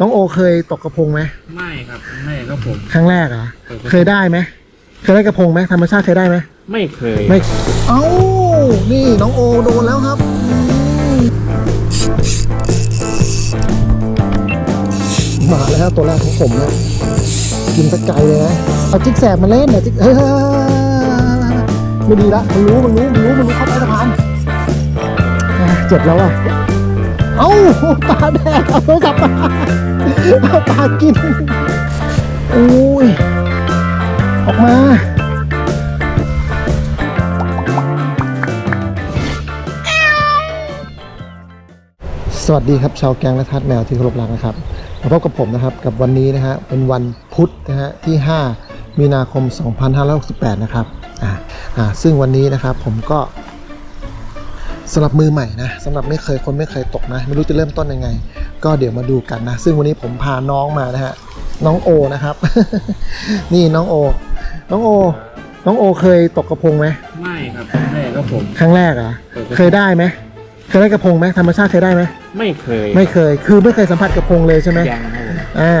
น้องโอเคยตกกระพงไหมไม่ครับไม่ครับผม ครั้งแรกเหรอเคยเคยได้ไหมเคยได้กระพงไหมธรรมชาติเคยได้ไหมไม่เคยไม่เอ้านี่น้องโอโดนแล้วครับอืมมาแล้วตัวแรกของผมนะกินสกไกลเลยนะเอาจิ๊กแสบมาเล่นเนี่ยจิ๊กเฮ้ยไม่ดีละมันรู้มันรู้มันรู้มันรู้เข้าใต้สะพานอะเจ็บแล้วอะ เอ้าปลาแดกเอาโทรศัพท์มาปลากินโอ้ยออกมาสวัสดีครับชาวแกงและทัดแมวที่เคารพรักนะครับมาพบกับผมนะครับกับวันนี้นะฮะเป็นวันพุธนะฮะที่ 5 มีนาคม 2568 นะครับอ่าอ่าซึ่งวันนี้นะครับผมก็ สำหรับมือใหม่นะสำหรับไม่เคยคนไม่เคยตกนะ ไม่รู้จะเริ่มต้นยังไง ก็เดี๋ยวมาดูกันนะ ซึ่งวันนี้ผมพาน้องมานะฮะน้องโอนะครับ นี่น้องโอ น้องโอ น้องโอเคยตกกระพงไหมไม่ครับไม่ครับผม ครั้งแรกเหรอะเคยได้ไหมเคยได้กระพงไหมธรรมชาติเคยได้ไหมไม่เคย ไม่เคย คือไม่เคยสัมผัสกระพงเลยใช่ไหมยังครับผมอ่า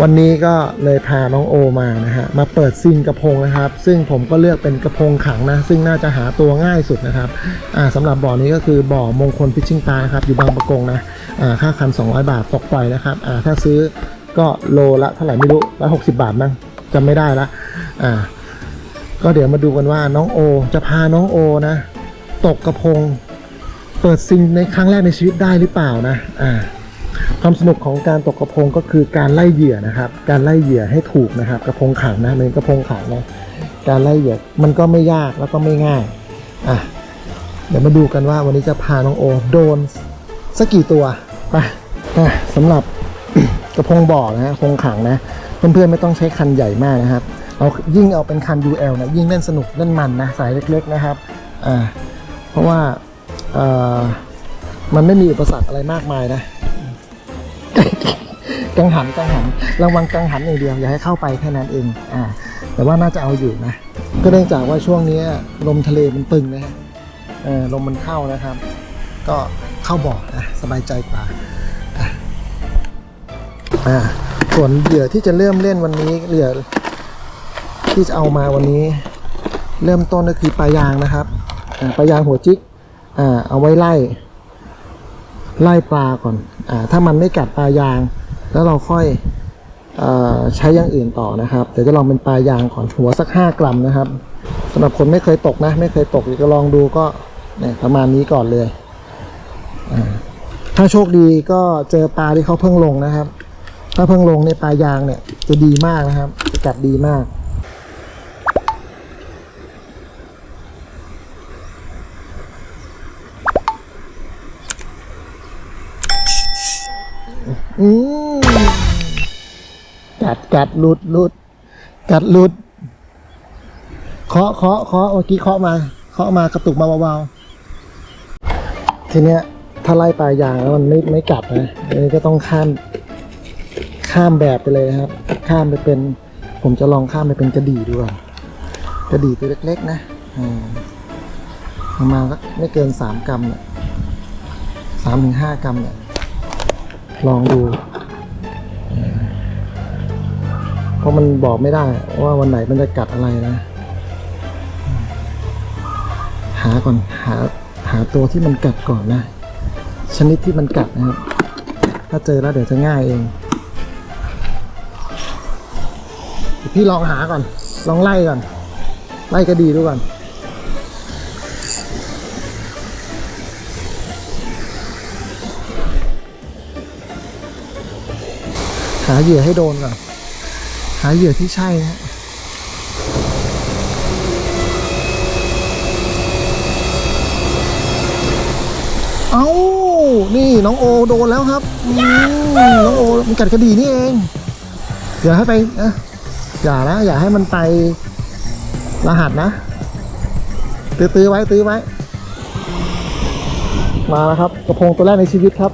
วันนี้ก็เลยพาน้องโอมานะฮะมาเปิดซิงกระพงนะครับ ซึ่งผมก็เลือกเป็นกระพงขังนะ ซึ่งน่าจะหาตัวง่ายสุดนะครับอ่าสำหรับบ่อนี้ก็คือบ่อมงคลพิชชิ่งตาครับอยู่บางประกงนะอ่าค่าคัน 200 บาทตกปล่อยนะครับอ่าถ้าซื้อก็โลละเท่าไหร่ไม่รู้ร้อยหกสิบาทมั้งจำไม่ได้ละอ่าก็เดี๋ยวมาดูกันว่าน้องโอ จะพาน้องโอนะ ตกกระพง เปิดซิงในครั้งแรกในชีวิตได้หรือเปล่านะอ่า ความสนุกของการตกกระพงก็คือการไล่เหยื่อนะครับ การไล่เหยื่อให้ถูกนะครับ กระพงขังนะเป็นกระพงขังนะการไล่เหยื่อมันก็ไม่ยากแล้วก็ไม่ง่ายอะเดี๋ยวมาดูกันว่าวันนี้จะพาน้องโอโดนสักกี่ตัวไปสำหรับกระพงบ่อนะฮะกระพงขังนะเพื่อนๆไม่ต้องใช้คันใหญ่มากนะครับเอายิ่งเอาเป็นคัน UL นะยิ่งเล่นสนุกเล่นมันนะสายเล็กๆนะครับอ่าเพราะว่าเอ่อมันไม่มีอุปสรรคอะไรมากมายนะ กังหันกังหันระวังกังหันอย่างเดียวอย่าให้เข้าไปแค่นั้นเองอ่าแต่ว่าน่าจะเอาอยู่นะ ก็เนื่องจากว่าช่วงนี้ลมทะเลมันตึงนะฮะลมมันเข้านะครับ ก็เข้าบ่อนะสบายใจกว่าอ่าส่วนเหยื่อที่จะเริ่มเล่นวันนี้เหยื่อที่จะเอามาวันนี้ เริ่มต้นก็คือปลายางนะครับปลายางหัวจิกอ่าเอาไว้ไล่ ไล่ปลาก่อนอถ้ามันไม่กัดปลายาง แล้วเราค่อยอใช้อย่างอื่นต่อนะครับ เดี๋ยวจะลองเป็นปลายางก่อนหัวสัก 5 กรัมนะครับสำหรับคนไม่เคยตกนะ ไม่เคยตกกจะลองดูก็เนี่ยประมาณนี้ก่อนเลย ถ้าโชคดีก็เจอปลาที่เขาเพิ่งลงนะครับ ถ้าเพิ่งลงในยปลายางเนี่ยจะดีมากนะครับจะกัดดีมาก กัดกัดหลุดหลุดกัดหลุดเคาะเคาะเคาะเมื่อกี้เคาะมาเคาะมากระตุกมาเบาๆทีเนี้ย ถ้าไล่ปลายางแล้วมันไม่ไม่กัดนะอันนี้ก็ต้องข้าม ข้ามแบบไปเลยนะครับ ข้ามไปเป็น ผมจะลองข้ามไปเป็นกระดี่ดูก่อนกระดี่ตัวเล็กๆ นะอืมประมาณสักไม่เกินสามกรัมเนี่ยสามถึงห้ากรัมเนี่ย ลองดู เพราะมันบอกไม่ได้ว่าวันไหนมันจะกัดอะไรนะ หาก่อนหาหาตัวที่มันกัดก่อนนะ ชนิดที่มันกัดนะครับ ถ้าเจอแล้วเดี๋ยวจะง่ายเอง พี่ลองหาก่อน ลองไล่ก่อน ไล่ก็ดีดูก่อน หาเหยื่อให้โดนก่อนหาเหยื่อที่ใช่นะเอานี่น้องโอโดนแล้วครับน้องโอมันกัดกระดีนี่เอง อย่าให้ไปเอะอย่านะอย่าให้มันไปรหัสนะ ตื้อตื้อไว้ตื้อไว้ มาแล้วครับ กระพงตัวแรกในชีวิตครับ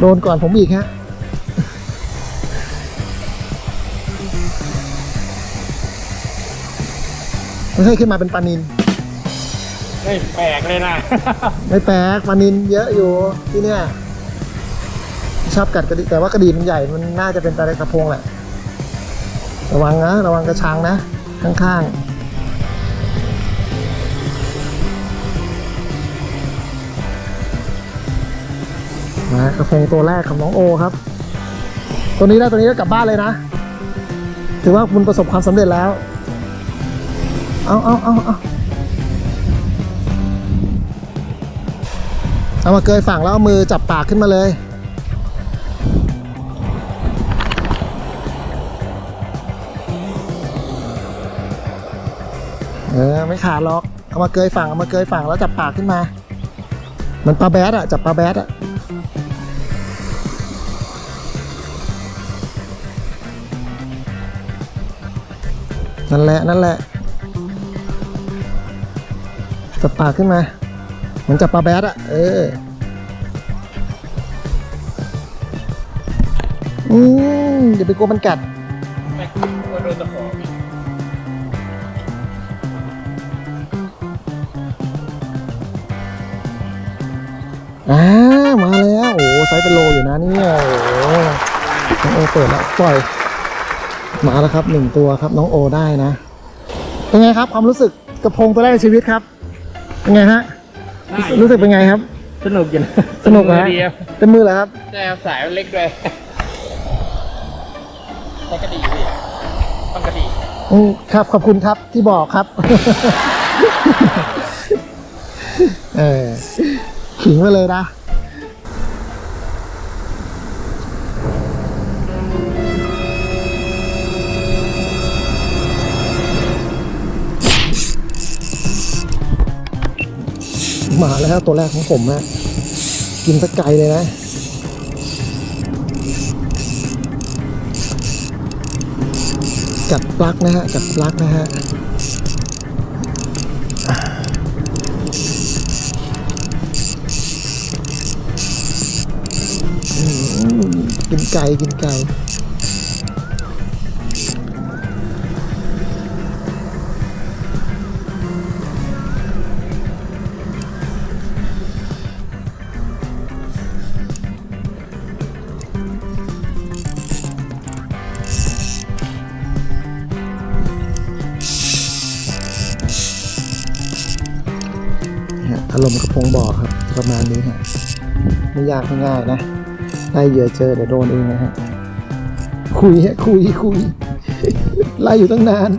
โดนก่อนผมอีกฮะ ไม่ให้ขึ้นมาเป็นปลานินไม่แปลกเลยนะ ไม่แปลกปลานินเยอะอยู่ที่เนี่ยชอบกัดกระดิ่งแต่ว่ากระดิ่งมันใหญ่มันน่าจะเป็นตะกระพงแหละระวังนะระวังกระชังนะ ข้างๆมากระพงตัวแรกของน้องโอครับ ตัวนี้แล้วตัวนี้ก็กลับบ้านเลยนะ ถือว่าคุณประสบความสำเร็จแล้ว เอาเอาเอาเอาเอามาเกยฝั่งแล้วเอามือจับปากขึ้นมาเลย เออไม่ขาดหรอก เอามาเกยฝั่งเอามาเกยฝั่งแล้วจับปากขึ้นมาเหมันปลาแบดอะจับปลาแบดอะนั่นแหละนั่นแหละ จับปากขึ้นมา เหมือนจับปลาแบดอะเอออืมอย่าไปกลัวมันกัดไม่กลัวโดนตะขออ่ามาแล้วโอ้ไซส์เป็นโลอยู่นะเนี่ยโอ้โหน้องโอเปิดแล้วปล่อย มาแล้วครับหนึ่งตัวครับน้องโอได้นะเป็นไงครับความรู้สึกกระพงตัวแรกในชีวิตครับ เป็นไงฮะ รู้สึกเป็นไงครับ สนุกอยู่นะสนุกนะดีครับเต็มมือเลยครับแต่สายมันเล็กด้วยใช้กระดี่พี่ต้องกระดี่อืมครับขอบคุณครับที่บอกครับ เออขิงไปเลยนะ มาแล้วตัวแรกของผมฮะกินสักไกลเลยนะกัดปลั๊กนะฮะกัดปลั๊กนะฮะอืมกินไก่กินไก่ อารมณ์กระพงบ่อครับ ประมาณนี้ฮะไม่ยากไม่ง่ายนะไล่เหยื่อเจอเดี๋ยวโดนเองนะฮะคุยฮะคุยคุยไล่อยู่ตั้งนาน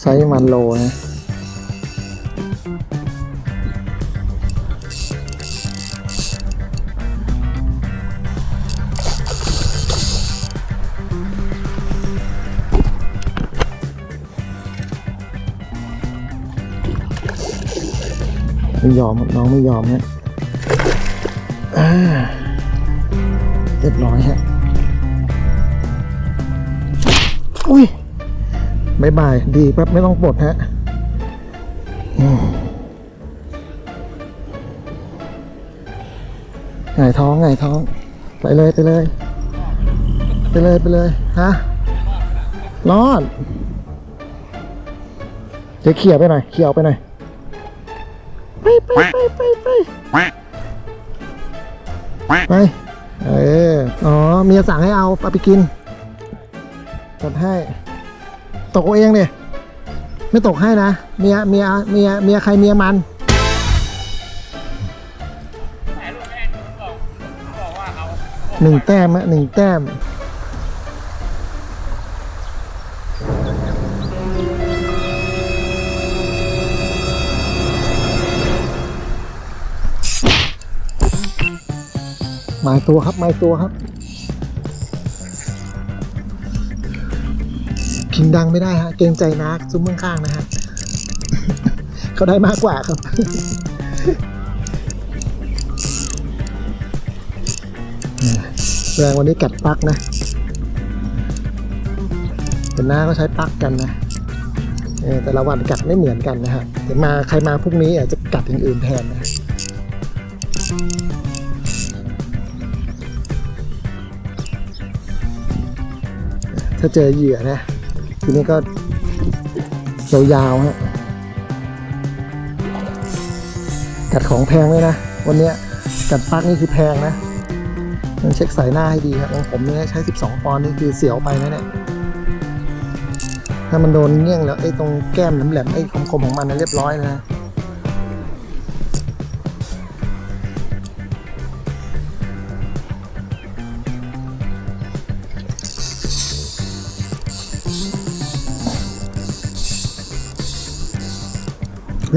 ไซส์มันโลนะ ยอมน้องไม่ยอมฮะเรียบร้อยฮะอุ้ยบายบาย ดีแป๊บไม่ต้องปลดฮะอืมไงายท้องไงายท้อง ไปเลยไปเลย ไปเลยไปเลยฮะรอดเดี๋ยวเขี่ยไปหน่อยเขี่ยไปหน่อย ไปไปไปไปไปเอออ๋อเมียสั่งให้เอาเอาไปกินจัดให้ ตกเอาเองเนี่ยไม่ตกให้นะเมียเมียเมียเมียใครเมียมันหนึ่งแต้มฮะหนึ่งแต้ม มายตัวครับหมายตัวครับ พิงดังไม่ได้ฮะ เกรงใจนักซุ้มข้างๆนะฮะเขาได้มากกว่าครับแสดงวันนี้กัดปลักนะแต่หน้าก็ใช้ปลักกันนะแต่ละวันกัดไม่เหมือนกันนะฮะเดี๋ยวมาใครมาพรุ่งนี้อาจจะกัดอย่างอื่นแทนนะ ถ้าเจอเหยื่อนะ ทีนี้ก็ยาวๆฮะกัดของแพงเลยนะ วันนี้กัดปักนี่คือแพงนะต้องเช็คสายหน้าให้ดีครับของผมเนี่ยใช้ 12 ปอนด์นี่คือเสียวไปนะเนี่ยถ้ามันโดนเงี้ยงแล้วไอ้ตรงแก้มแหลมๆไอ้คมๆของมันนะเรียบร้อยนะ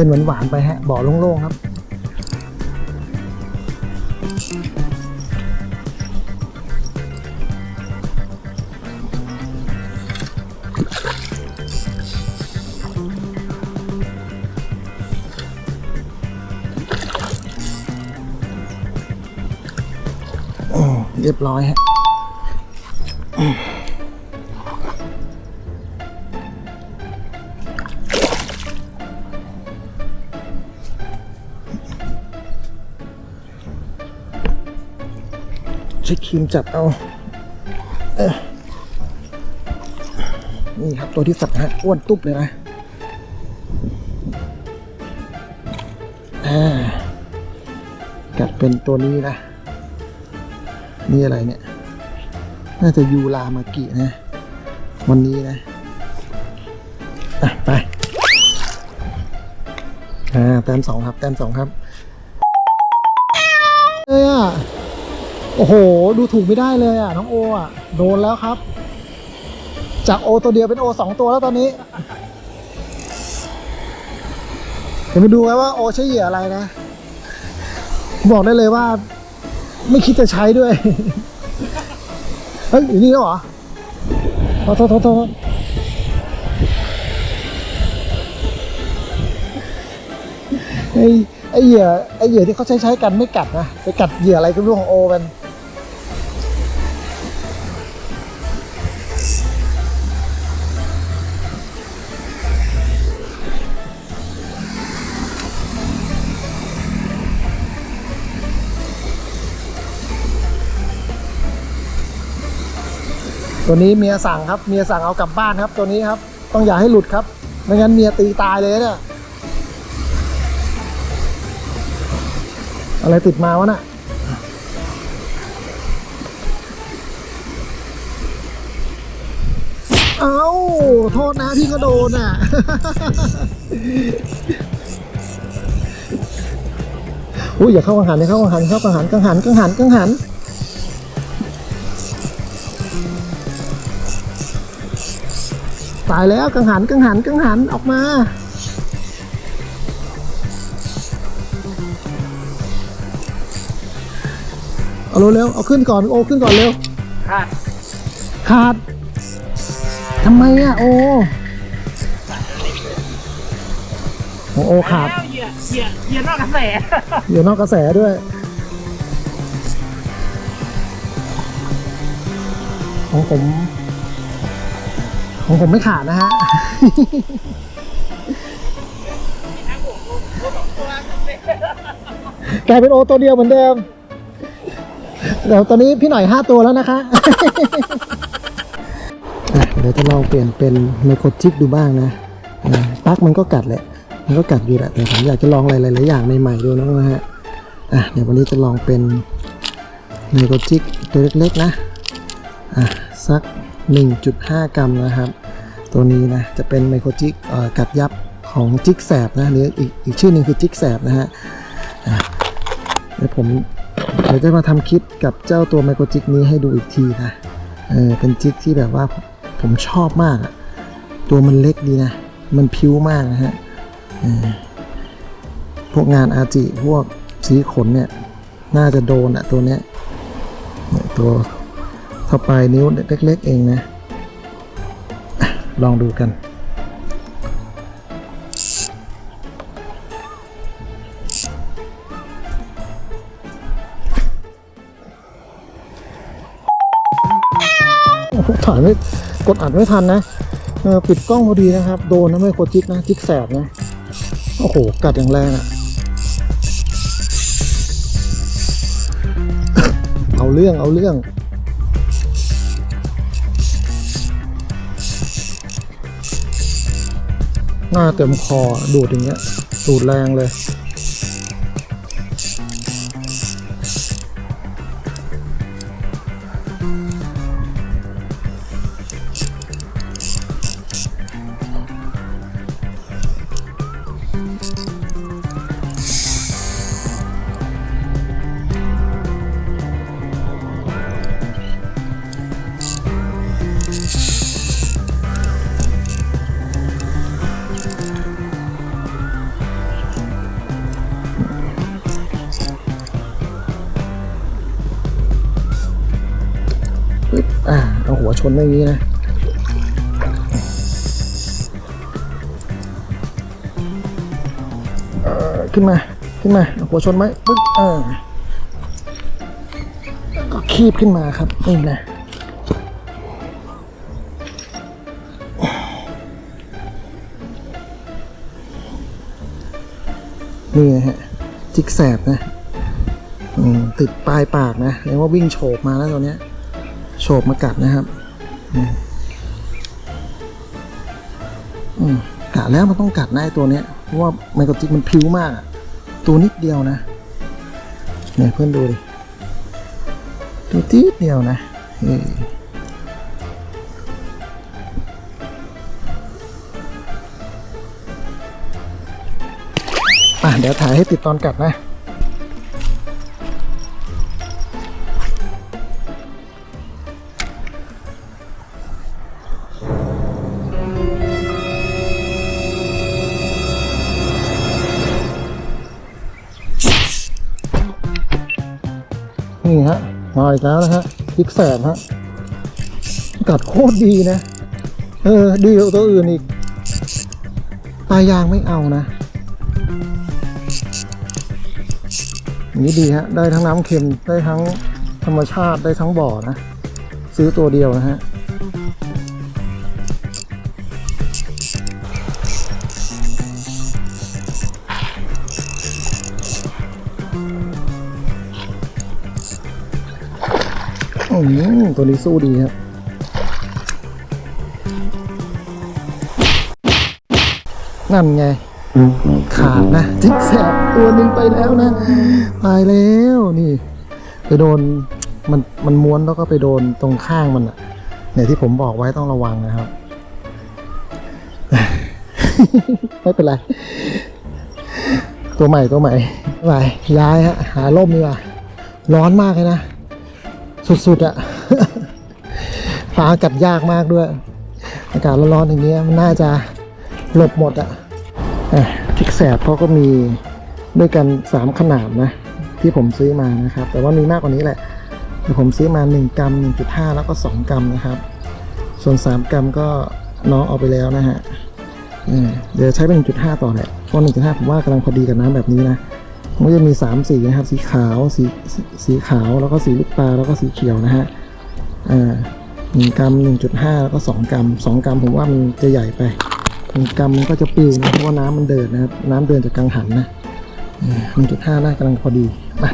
เล่นหวานๆไปฮะบ่อโล่งๆครับ เรียบร้อยฮะ ครีมจับเอาเออนี่ครับตัวที่สับฮะอ้วนตุ๊บเลยนะกัดเป็นตัวนี้นะ นี่อะไรเนี่ย น่าจะยูรามากินะ วันนี้นะ อะ ไป อ่า แต้มสองครับ แต้มสองครับ อ้โห ดูถูกไม่ได้เลยอะ น้องโออะ โดนแล้วครับ จากโอตัวเดียวเป็นโอสองตัวแล้วตอนนี้ เดี๋ยวมาดูกันว่าโอใช้เหยื่ออะไรนะ บอกได้เลยว่า ไม่คิดจะใช้ด้วย เฮ้ย อยู่นี่แล้วเหรอโทษโทษโทษไอ้ไอ้เหยื่อไอ้เหยื่อที่เขาใช้ใช้กันไม่กัดนะ ไปกัดเหยื่ออะไรก็ไม่รู้ของโอมัน ตัวนี้เมียสั่งครับเมียสั่งเอากลับบ้านครับ ตัวนี้ครับ ต้องอย่าให้หลุดครับไม่งั้นเมียตีตายเลยเนี่ยอะไรติดมาวะน่ะเอ้าโทษนะพี่ก็โดนอะ อุ้ยอย่าเข้ากังหันอย่าเข้ากังหันเข้ากังหันกังหันกังหันกังหัน ตายแล้วกังหันกังหันกังหันออกมา เอาเร็วๆเอาขึ้นก่อนโอขึ้นก่อนเร็ว ขาด ขาดทำไมอะโอโอ้โอขาดแล้วเหยื่อเหยื่อเหยื่อนอกกระแสอยู่นอกกระแสด้วยของผม ของผมไม่ขาดนะฮะกลายเป็นโอตัวเดียวเหมือนเดิม เดี๋ยวตอนนี้พี่หน่อยห้าตัวแล้วนะคะ เดี๋ยวจะลองเปลี่ยนเป็นไมโครจิกดูบ้างนะปลั๊กมันก็กัดแหละ มันก็กัดอยู่แหละ แต่ผมอยากจะลองอะไรหลายๆอย่างใหม่ๆดูนะฮะ อะ เดี๋ยววันนี้จะลองเป็นไมโครจิกตัวเล็กๆนะ อะสัก 1.5 กรัมนะครับ ตัวนี้นะจะเป็นไมโครจิกกัดยับของจิกแสบนะหรืออีกอีกชื่อหนึ่งคือจิกแสบนะฮะเดี๋ยวผมเดี๋ยวจะมาทำคลิปกับเจ้าตัวไมโครจิกนี้ให้ดูอีกทีนะเออเป็นจิกที่แบบว่าผมชอบมากอะตัวมันเล็กดีนะ มันพิ้วมากนะฮะพวกงานอาจิพวกสีขนเนี่ย น่าจะโดนอะตัวเนี้ยตัว เท่าปลายนิ้วเล็กๆเองนะ ลองดูกัน ถ่ายไม่กดอัดไม่ทันนะปิดกล้องพอดีนะครับ โดนนะไม่โคจิกนะ จิกแสบนะ โอ้โห กัดอย่างแรงอะ่ะ เอาเรื่องเอาเรื่อง หน้าเต็มคอดูดอย่างเงี้ยดูดแรงเลย เอาหัวชนอย่างนี้นะขึ้นมา ขึ้นมา หัวชนไหมปึ๊บอ่าก็คีบขึ้นมาครับ นี่นะนี่นะฮะ จิกแสบนะติดปลายปากนะเรียกว่าวิ่งโฉบมาแล้วตัวเนี้ย โฉบมากัดนะครับ กะแล้วมันต้องกัดนะไอ้ตัวเนี้ยเพราะว่าไมโครจิกมันพิ้วมากตัวนิดเดียวนะเนี่ยเพื่อนดูดิตัวทีดเดียวนะอะเดี๋ยวถ่ายให้ติดตอนกัดนะ นี่ฮะ มาอีกแล้วนะฮะพิกแสบฮะกัดโคตรดีนะ เออ ดีกว่าตัวอื่นอีก ตายยางไม่เอานะนี้ดีฮะ ได้ทั้งน้ำเค็ม ได้ทั้งธรรมชาติ ได้ทั้งบ่อนะ ซื้อตัวเดียวนะฮะ ตัวนี้สู้ดีครับนั่นไง ขาดนะจิกแสบตัวหนึ่งไปแล้วนะตายแล้วนี่ ไปโดนมันมันม้วนแล้วก็ไปโดนตรงข้างมันอะเนี่ยที่ผมบอกไว้ต้องระวังนะครับ ไม่เป็นไร ตัวใหม่ตัวใหม่ไปย้ายฮะหาร่มดีกว่าร้อนมากเลยนะ สุดๆอะฟ้ากัดยากมากด้วย อากาศร้อนๆอย่างเงี้ยมันน่าจะหลบหมดอะ่ะทิกแสบเขาก็มีด้วยกัน 3 ขนาดนะ ที่ผมซื้อมานะครับ แต่ว่ามีมากกว่านี้แหละแต่ผมซื้อมา 1 กรัม 1.5 แล้วก็ 2 กรัมนะครับ ส่วน 3 กรัมก็น้องเอาไปแล้วนะฮะเออเดี๋ยวใช้เป็น 1.5 ต่อแหละเพราะ1.5 ผมว่ากำลังพอดีกับน้ำแบบนี้นะ มันก็จะมี3สีนะครับ สีขาวสีสีขาวแล้วก็สีลูกปลาแล้วก็สีเขียวนะฮะอ่าหนึ่งกรัมหนึ่งจุดห้าแล้วก็สองกรัมสองกรัมผมว่ามันจะใหญ่ไปหนึ่งกรัมมันก็จะปิวนะเพราะว่าน้ำมันเดินนะครับน้ำเดินจากกังหันนะหนึ่งจุดห้าน่ากำลังพอดีมา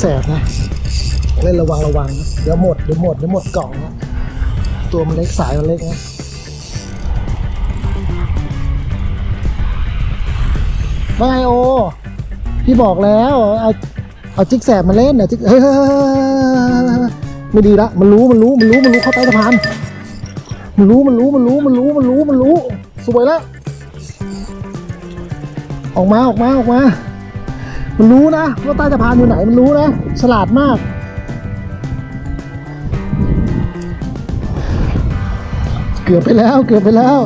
แสบนะ เล่นระวังระวัง เดี๋ยวหมดเดี๋ยวหมดเดี๋ยวหมดกล่องนะตัวมันเล็กสายมันเล็กนะว่าไงโอ พี่บอกแล้วเอาเอาจิ๊กแสบมาเล่นนะจิกเฮ้ยเฮ้ยเฮ้ยเฮ้ยเฮ้ยไม่ดีละมันรู้มันรู้มันรู้มันรู้เข้าใต้สะพานมันรู้มันรู้มันรู้มันรู้มันรู้มันรู้สวยแล้วออกมาออกมาออกมา มันรู้นะว่าใต้สะพานอยู่ไหนมันรู้นะ ฉลาดมาก เกือบไปแล้วเกือบไปแล้ว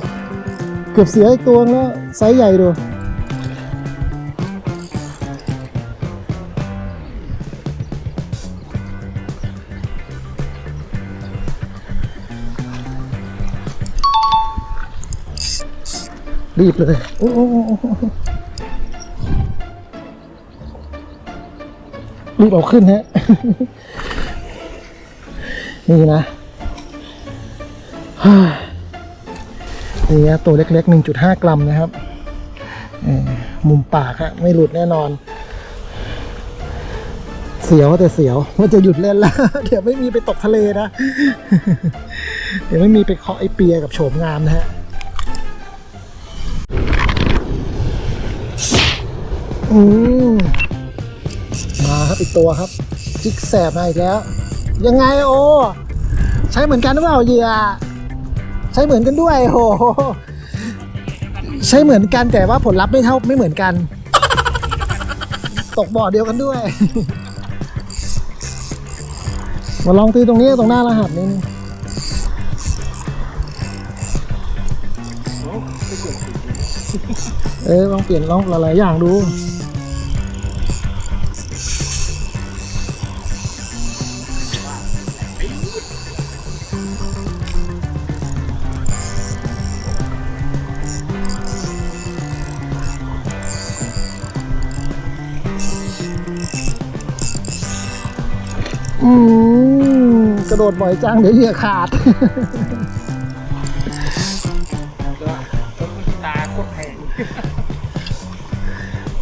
เกือบเสียอีกตัวแล้วไซส์ใหญ่ดูรีบเลยโอ้โอ้ รีบเอาขึ้นฮะ นี่นะฮ่านี่ฮะตัวเล็กๆ 1.5 กรัมนะครับ มุมปากฮะไม่หลุดแน่นอน เสียวแต่เสียวว่าจะหยุดเล่นแล้ว เดี๋ยวไม่มีไปตกทะเลนะ เดี๋ยวไม่มีไปเคาะไอเปียกับโฉมงามนะฮะอืม ครับอีกตัวครับ จิกแสบมาอีกแล้ว ยังไงโอ ใช้เหมือนกันหรือเปล่าเหยื่อใช้เหมือนกันด้วยโหใช้เหมือนกันแต่ว่าผลลัพธ์ไม่เท่าไม่เหมือนกัน ตกบ่อเดียวกันด้วย มาลองตีตรงนี้ตรงหน้ารหัสนี้นี่เออลองเปลี่ยนลองหลายๆอย่างดู อืมกระโดดบ่อยจังเดี๋ยวเหยื่อขาด ตาโคตรแพง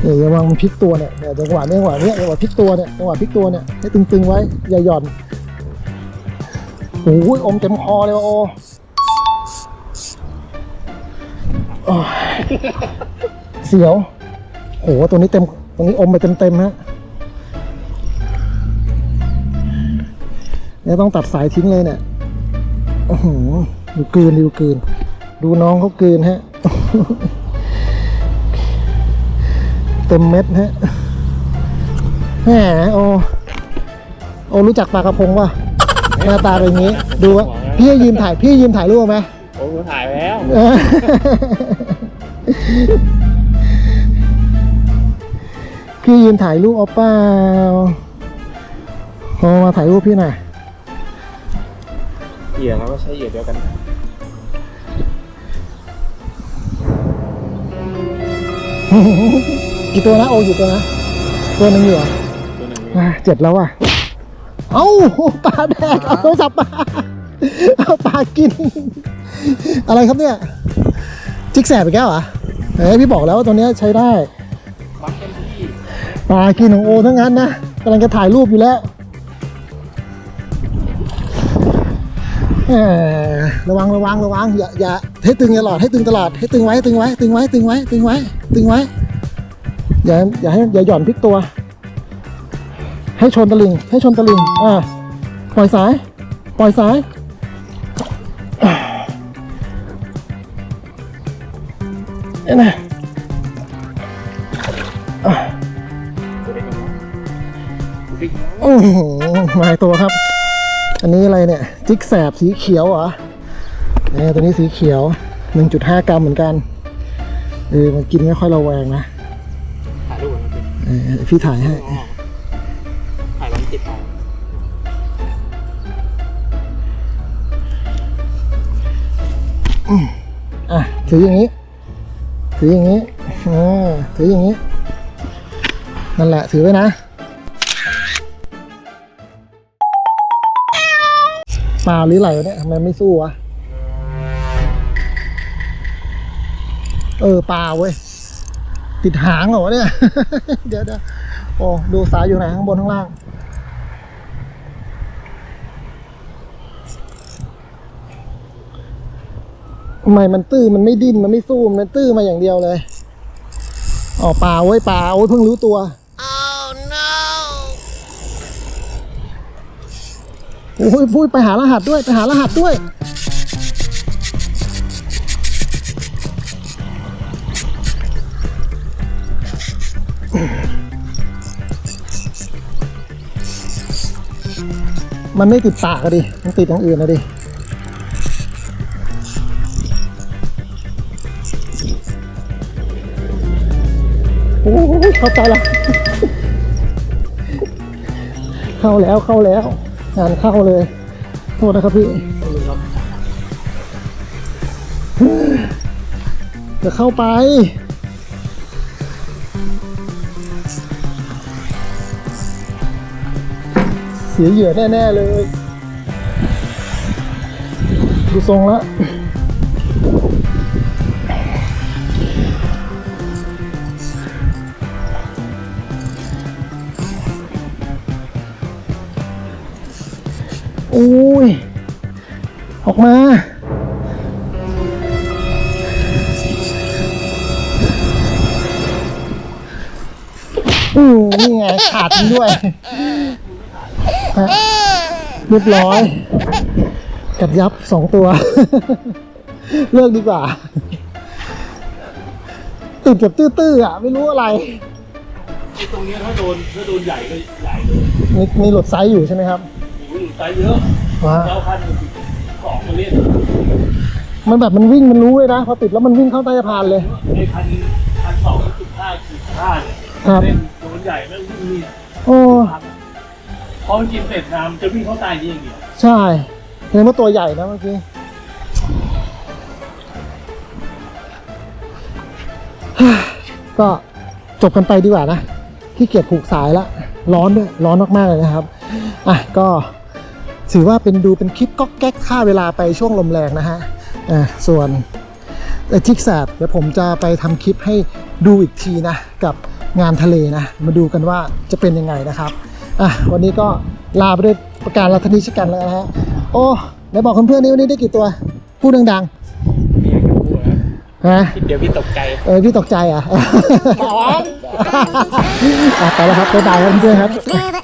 เดี๋ยวระวังมันพลิกตัวเนี่ยเดี๋ยวจังหวะนี้จังหวะเนี้ยจังหวะพลิกตัวเนี่ยจังหวะพลิกตัวเนี่ยให้ตึงๆไว้อย่าหย่อนโอ้ยอมเต็มคอเลยว่ะโอโอ้ยเสียวโอ้โหตัวนี้เต็มตรงนี้อมไปเต็มๆฮะ เนี่ยต้องตัดสายทิ้งเลยเนี่ยโอ้โหดูกลืนดูกลืน ดูน้องเขากลืนฮะ เต็มเม็ดฮะแหมโอโอรู้จักปลากระพงป่ะหน้าตาเป็นอย่างนี้ ดูว่าพี่ให้ยืมถ่ายพี่ให้ยืมถ่ายรูปไหมโอ้ถ่ายไปแล้วเออพี่ยืนถ่ายรูปเอาเปล่าโอมาถ่ายรูปพี่หน่อย เหยื่อเราก็ใช้เหยื่อเดียวกันกี่ตัวนะโอกี่ตัวนะ ตัวหนึ่งอยู่เหรอตัวหนึ่งอะเจ็ดแล้วอะ เอ้าปลาแดกเอาโทรศัพท์มาเอาปลากิน อะไรครับเนี่ย จิกแสบไปแก้วเหรอเฮ้ยพี่บอกแล้วว่าตัวเนี้ยใช้ได้มักเป็นที่ปลากินของโอทั้งนั้นนะกำลังจะถ่ายรูปอยู่แล้ว ระวังระวังระวังอย่าอย่าให้ตึงตลอดให้ตึงตลอดให้ตึงไว้ตึงไว้ตึงไว้ตึงไว้ตึงไว้ตึงไว้อย่าอย่าให้อย่าหย่อนพลิกตัว ให้ชนตะลิงให้ชนตะลิงอ่าปล่อยสาย ปล่อยสายเนี่ยนะตัวเล็กพริกโอ้โหมาอีกตัวครับ อันนี้อะไรเนี่ย จิกแสบสีเขียวเหรอเนี่ตัวนี้สีเขียว 1.5 กรัมเหมือนกันเออมันกินไม่ค่อยระแวงนะถ่ายรูปมันเป็นเออพี่ถ่ายให้ถ่ายแล้วติดตาอะถืออย่างนี้ ถืออย่างนี้อ่าถืออย่างนี้ นั่นแหละถือไว้นะ ปลาหรือไหลวะเนี่ยทำไมไม่สู้วะ เออปลาเว้ย ติดหางเหรอเนี่ย เดี๋ยวเดี๋ยวโอ้ดูสายอยู่ไหนข้างบนข้างล่างทำไมมันตื้อมันไม่ดิ้นมันไม่สู้มันตื้อมาอย่างเดียวเลยอ๋อปลาไว้ยปลาโอ้ยเพิ่งรู้ตัว อ้ยพูดไปหารหัสด้วยไปหารหัสด้วย มันไม่ติดปากอะดิ มันติดตรงอื่นอะดิโอ้ยเข้าใจละ เข้าแล้วเข้าแล้ว งานเข้าเลย โทษนะครับพี่จะเข้าไป เสียเหยื่อแน่ ๆ เลย ดูทรงแล้ว อุ้ย ออกมาอืมนี่ไงขาดจริงด้วยฮะเรียบร้อย กัดยับสองตัว เลิกดีกว่า ติดกับตื้อๆอะ ไม่รู้อะไรไอ้ตรงเนี้ยถ้าโดนถ้าโดนใหญ่ก็ใหญ่เลย มีมีหลดไซส์อยู่ใช่ไหมครับโอ้ย ไซส์เยอะว้าเจ้าคันหนึ่งสองมาเล่นมันแบบมันวิ่งมันรู้เลยนะ พอติดแล้วมันวิ่งเข้าใต้สะพานเลยไอ้คันคันสองจุดห้าขีดห้าเนี่ยครับ เล่นโดนใหญ่ไม่วิ่งนี่โอ้พันพอมันกินเสร็จน้ำจะวิ่งเข้าใต้นี่อย่างเดียวใช่เห็นว่าตัวใหญ่นะเมื่อกี้ก็จบกันไปดีกว่านะที่เกียจผูกสายละร้อนด้วยร้อนมากๆเลยนะครับ อะก็ ถือว่าเป็นดูเป็นคลิปก๊อกแก๊กฆ่าเวลาไปช่วงลมแรงนะฮะอะส่วนไอ้จิกแซดเดี๋ยวผมจะไปทำคลิปให้ดูอีกทีนะ กับงานทะเลนะ มาดูกันว่าจะเป็นยังไงนะครับอะวันนี้ก็ลาไปด้วยประการรัตนิชกันแล้วนะฮะโอ้ไหนบอกเพื่อนๆนี่วันนี้ได้กี่ตัวพูดดังเมียกับผัวๆฮะเดี๋ยวพี่ตกใจเออพี่ตกใจอะสองอะไปแล้วครับบ๊ายบายครับเพื่อนๆครับ Through the